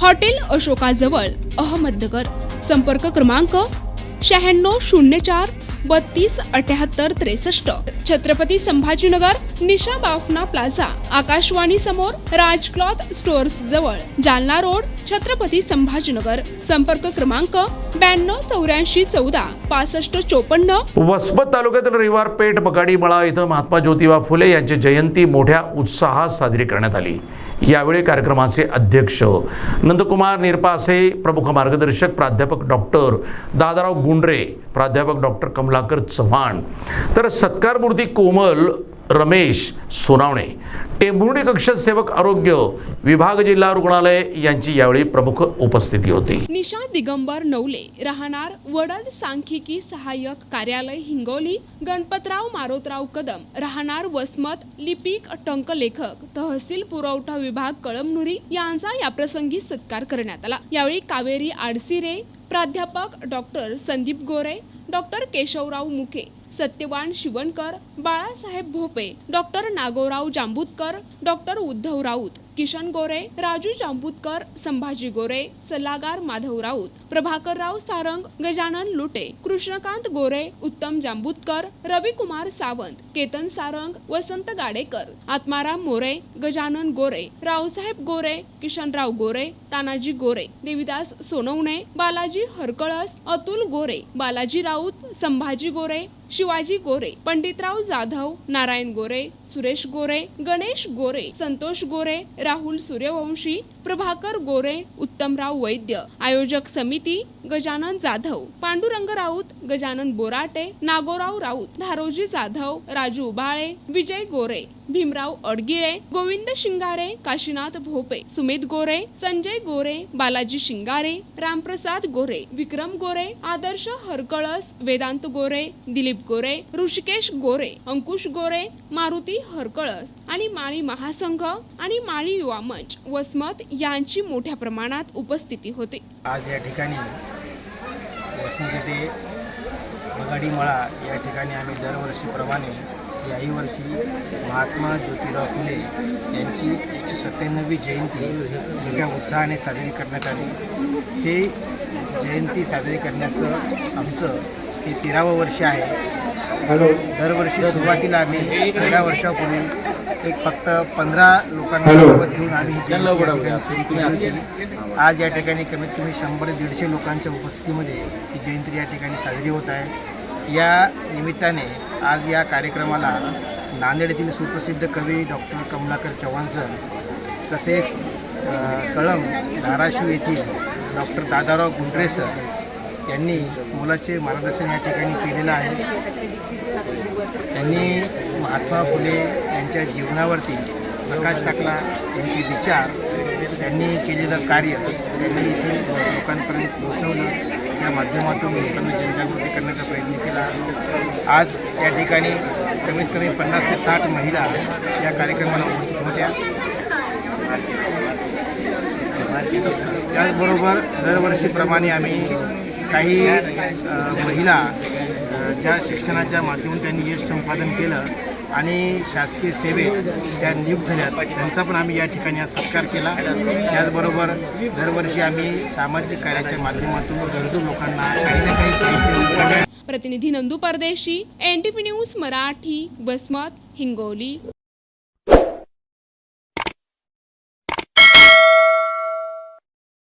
Hotel अशोकाजवळ अहमदनगर. संपर्क क्रमांक शहाण्णव शून्य चार बत्तीस अठ्याहत्तर त्रेसष्ट. छत्रपती संभाजीनगर निशा बाफना प्लाझा. आकाशवाणी समोर राज क्लॉथ स्टोअर्स जवळ. जालना रोड छत्रपती संभाजीनगर. संपर्क क्रमांक ब्याण्णव चौऱ्याऐंशी चौदा पासष्ट चोपन्न. वसमत तालुक्यातील रविवार पेठ बगाडी मळा इथं महात्मा ज्योतिबा फुले यांची जयंती मोठ्या उत्साहात साजरी करण्यात आली. यावेळी कार्यक्रमाचे अध्यक्ष नंदकुमार निरपासे प्रमुख मार्गदर्शक प्राध्यापक डॉक्टर दादाराव गुंडरे प्राध्यापक डॉक्टर कमलाकर चव्हाण. तर सत्कारमूर्ती कोमल रमेश सोनावणे. टेंभुर्णी कक्ष सेवक आरोग्य विभाग जिल्हा रुग्णालय यांची यावेळी प्रमुख उपस्थिती होती. निशा दिगंबर नवले राहणार वडद सांख्यिकी सहाय्यक कार्यालय हिंगोली गणपतराव मारोतराव कदम राहणार वसमत लिपिक टंकलेखक तहसील पुरवठा विभाग कळमनुरी यांचा याप्रसंगी सत्कार करण्यात आला. यावेळी कावेरी आडसिरे प्राध्यापक doctor Sandeep Gore doctor Keshavrao Muke. Satyavan Shivankar Balasaheb Bhope doctor Nagorao Jambutkar doctor Uddhav Raut Kishan Gore Raju Jambutkar Sambhaji Gore सल्लागार माधव राऊत प्रभाकरराव सारंग गजानन लुटे कृष्णकांत गोरे उत्तम जांबूतकर रविकुमार सावंत केतन सारंग वसंत गाडेकर आत्माराम मोरे गजानन गोरे रावसाहेब गोरे किशनराव गोरे तानाजी गोरे देविदास सोनवणे बालाजी हरकळस अतुल गोरे बालाजी राऊत संभाजी गोरे शिवाजी गोरे पंडितराव जाधव नारायण गोरे सुरेश गोरे गणेश गोरे संतोष गोरे राहुल सूर्यवंशी प्रभाकर गोरे उत्तमराव वैद्य आयोजक समिती गजानन जाधव पांडुरंग राऊत गजानन बोराटे नागोराव राऊत धारोजी जाधव राजू उबाळे विजय गोरे. भीमराव अडगिळे गोविंद शिंगारे काशीनाथ भोपे सुमित गोरे संजय गोरे बालाजी शिंगारे रामप्रसाद गोरे विक्रम गोरे आदर्श हरकळस वेदांत गोरे दिलीप गोरे ऋषिकेश गोरे अंकुश गोरे मारुती हरकळस आणि माळी महासंघ आणि माळी युवा मंच वसमत यांची मोठ्या प्रमाणात उपस्थिती होती. आज या ठिकाणी येथे बगाडी मळा या ठिकाणी आम्ही दरवर्षीप्रमाणे याही वर्षी महात्मा ज्योतिराव फुले यांची एकशे सत्त्याण्णवी जयंती मोठ्या उत्साहाने साजरी करण्यात आली. हे जयंती साजरी करण्याचं आमचं हे तेरावं वर्ष आहे. दरवर्षी सुरुवातीला आम्ही तेरा वर्षापूर्वी एक फक्त पंधरा लोकांना सोबत घेऊन आम्ही आज या ठिकाणी कमीत कमी शंभर दीडशे लोकांच्या उपस्थितीमध्ये ही जयंती या ठिकाणी साजरी होत आहे. या निमित्ताने आज या कार्यक्रमाला नांदेड येथील सुप्रसिद्ध कवी डॉक्टर कमलाकर चव्हाण सर तसेच कळम धाराशिव येथील डॉक्टर दादाराव गुंडरे सर यांनी मुलाचे मार्गदर्शन या ठिकाणी केलेलं आहे. त्यांनी महात्मा फुले यांच्या जीवनावरती प्रकाश टाकला त्यांचे विचार त्यांनी केलेलं कार्य त्यांनी येथील लोकांपर्यंत पोहोचवलं. या माध्यमातून लोकांना जनजागृती करण्याचा प्रयत्न केला. आज या ठिकाणी कमीत कमी पन्नास ते साठ महिला या कार्यक्रमाला उपस्थित होत्या. त्याचबरोबर दरवर्षीप्रमाणे आम्ही काही महिला ज्या शिक्षणाच्या माध्यमातून त्यांनी यश संपादन केलं आणि शासकीय सेवेत त्या नियुक्त झाल्या त्यांचा पण आम्ही या ठिकाणी आज सत्कार केला. त्याचबरोबर दरवर्षी आम्ही सामाजिक कार्याच्या माध्यमातून गरजू लोकांना काही ना काही साहित्य प्रतिनिधी Nandu Pardeshi N T P news Marathi Vasmat Hingoli.